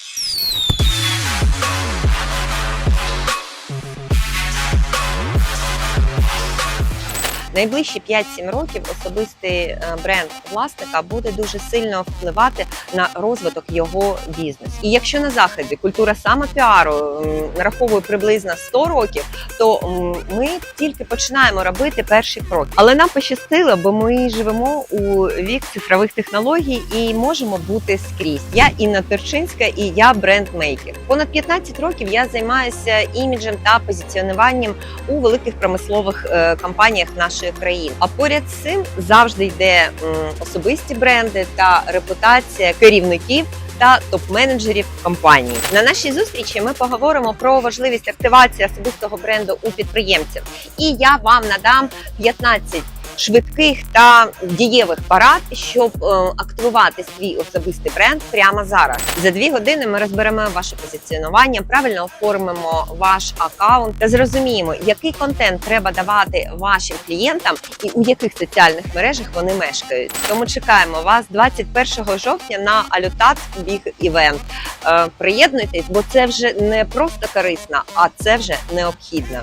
Thank you. Найближчі 5-7 років особистий е, бренд власника буде дуже сильно впливати на розвиток його бізнесу. І якщо на заході культура самопіару нараховує приблизно 100 років, то ми тільки починаємо робити перші кроки. Але нам пощастило, бо ми живемо у вік цифрових технологій і можемо бути скрізь. Я Інна Терчинська і я брендмейкер. Понад 15 років я займаюся іміджем та позиціонуванням у великих промислових е, компаніях нашої країни. А поряд з цим завжди йде особисті бренди та репутація керівників. Та топ-менеджерів компанії на нашій зустрічі ми поговоримо про важливість активації особистого бренду у підприємців. І я вам надам 15 швидких та дієвих парад, щоб е, активувати свій особистий бренд прямо зараз. За дві години ми розберемо ваше позиціонування, правильно оформимо ваш аккаунт та зрозуміємо, який контент треба давати вашим клієнтам і у яких соціальних мережах вони мешкають. Тому чекаємо вас 21 жовтня на Алютат Біг Івент. Приєднуйтесь, бо це вже не просто корисно, а це вже необхідно.